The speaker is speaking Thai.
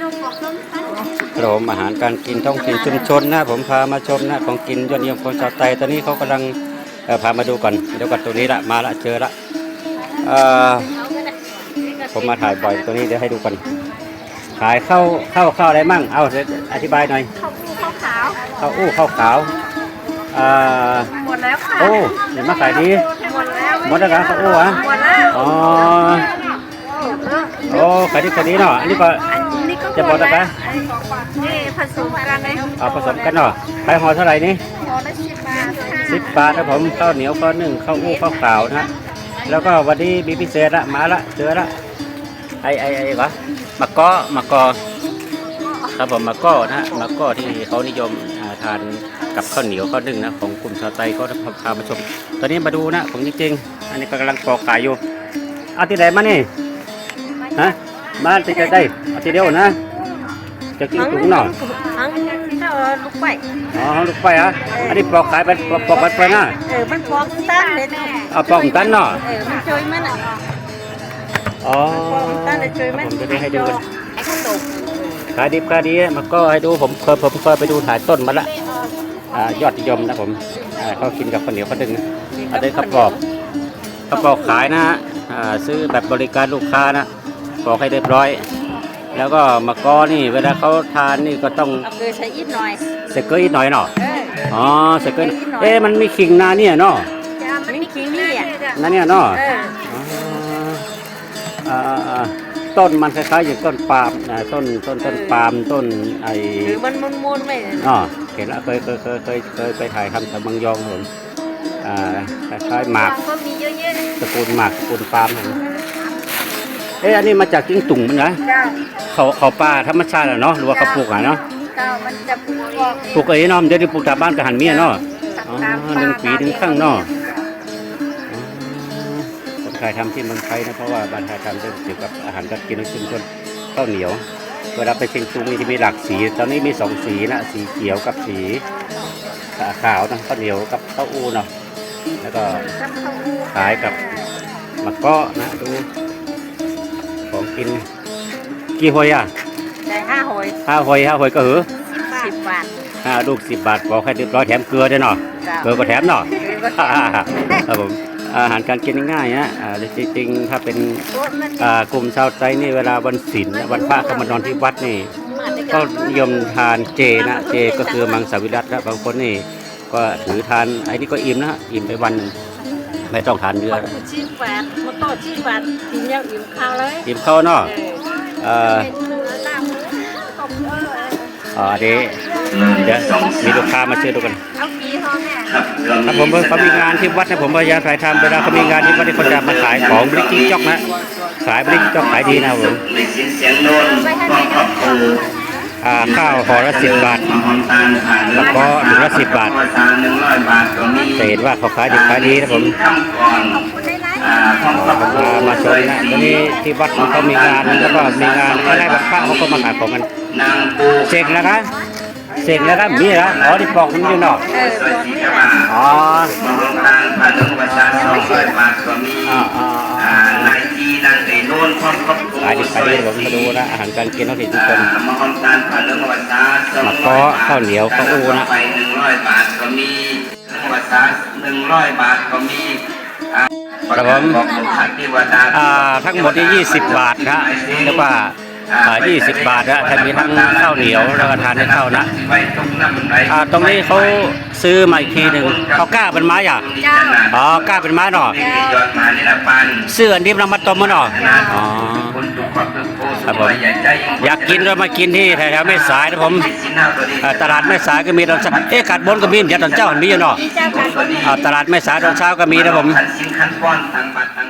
ครับผมอาหารการกินท้องถิ่นชุมชนนะผมพามาชมนะของกินยอดนิยมของชาวไทยตอนนี้เขากำลังเอ่อพามาดูก่อนเดี๋ยวก่อนตัวนี้ละมาละเจอละเอ่อผมมาถ่ายบ่อยตัวนี้เดี๋ยวให้ดูก่อนขายข้าวข้าวข้าวอะไรมั่งเอาเดี๋ยวอธิบายหน่อยข้าวปูข้าวขาวข้าวอู้ข้าวขาวอ่าหมดแล้วค่ะโอ้เห็นมาขายดีหมดแล้วหมดแล้วครับข้าวอู้อะหมดแล้วอ๋อโอ้ขายดีขายดีเนาะอันนี้ก็อันนี้ก็ จะหมดแล้วคะนี่ผสมกันเลยเอาผสมกันเนาะขายห่อเท่าไหร่นี่พอละสิบบาทค่ะสิบบาทครับผมข้าวเหนียวข้าวนึ่งข้าวอู้ข้าวขาวนะฮะแล้วก็วันนี้มีพิเศษละมาละเจอละไอไอไอวะมะกอมะกอครับผมมะกอนะฮะมะกอที่เขานิยมอ่าทานกับข้าวเหนียวข้าวนึ่งนะของกลุ่มชาวไตเขาพามาชม ตอนนี้มาดูนะของจริงๆ อันนี้ก็กำลังปอกขายอยู่เอาที่ไหนมานี่ฮะ มาที่จะได้เอาทีเดียวนะจะกินถุงเนาะทั้งเจ้าลูกไปอ๋อลูกไปอะอันนี้ปอกขายไปปอกปอกไปไปนะเออมันพร้อมตั้นเลยเนาะเอาปอกตันเนาะเออมันช่วยมันอะอ๋อพร้อมตั้นเลยช่วยมันผมจะได้ให้ดูกันไอ้ข้าวตกขายดิบขายดีมันก็ให้ดูผมเคยผมเคยไปดูถ่ายต้นมาละอ่ายอดนิยมนะผมอ่าเขากินกับข้าวเหนียวข้าวดึงนะอันนี้เขาปอกเขาปอกขายนะฮะอ่าซื้อแบบบริการลูกค้านะ ปอกให้เรียบร้อย แล้วก็มะกอนี่เวลาเขาทานนี่ก็ต้องเอาเกลือใช้อีกหน่อยเสกเกอร์อีกหน่อยเนาะเอออ๋อเสกเกอร์เอ๊ะมันมีขิงนาเนี่ยเนาะจะมันมีขี้นี่อะนาเนี่ยเนาะเอออ่าอ่าอ่าต้นมันคล้ายๆอย่างต้นปาล์มนะต้นต้นต้นปาล์มต้นไอ้หรือมันมุนๆไม่อ๋อเห็นแล้วเคยเคยเคยเคยเคยไปถ่ายทำแถวบางยองครับผมอ่าคล้ายๆหมากก็มีเยอะแยะตระกูลหมากตระกูลปาล์มครับผม เอ๊ะอันนี้มาจากจิ้งตุ่งมันนะเจ้าเขาเขาป่าธรรมชาติเหรอเนาะหรือว่าเขาปลูกอะเนาะเจ้ามันจะปลูกออกปลูกเอ้เนาะเดี๋ยวนี้ปลูกตามบ้านกับหันเมียเนาะอ๋อหนึ่งปีหนึ่งครั้งเนาะอ๋อผมถ่ายทำที่เมืองไทยนะเพราะว่าบ้านถ่ายทำเรื่องเกี่ยวกับอาหารการกินของชุมชนข้าวเหนียว เวลาไปเชียงตุงนี่จะมีหลากสี ตอนนี้มีสองสีนะสีเขียวกับสีขาวนะข้าวเหนียวกับข้าวอู้เนาะแล้วก็ขายกับมะเกาะนะดู ของกิน กี่หอยอะได้ห้าหอยห้าหอยห้าหอยก็หือสิบบาทห้าลูกสิบบาทบอกให้เรียบร้อยแถมเกลือด้วยเนาะเจ้าเกลือก็แถมเนาะเกลือก็แถมครับผมอาหารการกินง่ายๆนะอ่าจริงๆถ้าเป็นโอ้ยมันอ่ากลุ่มชาวไทยนี่เวลาวันศีลนะวันพระก็มานอนที่วัดนี่ ก็นิยมทานเจนะ เจก็คือมังสวิรัตนะบางคนนี่ ก็ถือทานไอ้นี่ก็อิ่มนะอิ่มไปวันหนึ่ง ไม่ต้องทานเยอะมันชิ้นบาทมันก็ชิ้นบาทกินแล้วอิ่มข้าวเลยอิ่มเข้าวเนาะเออเอ่อน้ำต้มเอออ๋อเดี๋ยวเดี๋ยวมีลูกค้ามาเชื่อดูกันเอากี่ท้องเนี่ยครับผมเขามีงานที่วัดนะผมพยายามถ่ายทำเวลาเขามีงานที่วัดที่เขาจะมาขายของบริจิงจอกนะขายบริจิงจอกขายดีนะครับผม ในเสียงเสียงโน้นก็ขอบคุณอ่าข้าวห่อละสิบบาทมหอมตาลผ่านแล้วก็ถุงละ10บาทตาลหนึ่งร้อยบาทก็มีจะเห็นว่าเขาขายดีขายดีนะผมคำก่อนอ่าขอบผมคุณมามาชมนะตอนนี้ที่วัดของเขามีงานแล้วก็มีงานอะไรแบบพระเขาก็มาขายของกันนางปูเสกแล้วครับเสกแล้วครับมีเหรออ๋อที่ปอกมันอยู่เนอกเออสวยสีกว่าอ๋อมหอมตาลผ่านหนึ่งภาษาสองร้อยบาทก็มีอ่าอ่าอ่าอ่านายจีนางเอ๋โน้นความครอบครัวขายดีขายดีผมมาดูนะอาหารการกินท้องถิ่นทุกคนอ่ามหอมตาลผ่านหนึ่งภาษาสองมะร้อยกอกบาทข้าวเหนียวข้าวอู้นะไปหนึ่งร้อยบาทก็มีภาษาหนึ่งร้อยบาทก็มีอ่าครับผมบอกสถานที่ว่าดาอ่าทั้งหมดนี่ 20 บาทนะเรียกว่าอ่า20 บาทนะถ้ามีทั้งข้าวเหนียวแล้วก็ทานได้ข้าวนะไว้ตรงนั้นมันไรอ่าตรงนี้เขาซื้อมาอีกทีหนึ่งเขากล้าเป็นไม้อะเจ้าอ๋อกล้าเป็นไม้เนาะยอดมานี่ละปันเสื้ออันนี้มันเอามาต้มมันเนาะอ๋อ คนทุกคนทุกคนครับผมอย่าใจอยากกินก็มากินที่แถวๆแม่สายนะผมสินเอาตัวนี้อ่าตลาดแม่สายก็มีตอนเช้าเอ๊ะกาดบนก็มีเดี๋ยวตอนเช้ามันมีอยู่เนาะเจ้าค่ะอ่าตลาดแม่สายตอนเช้าก็มีนะผมขันสินขันป้อนทางบัตรทาง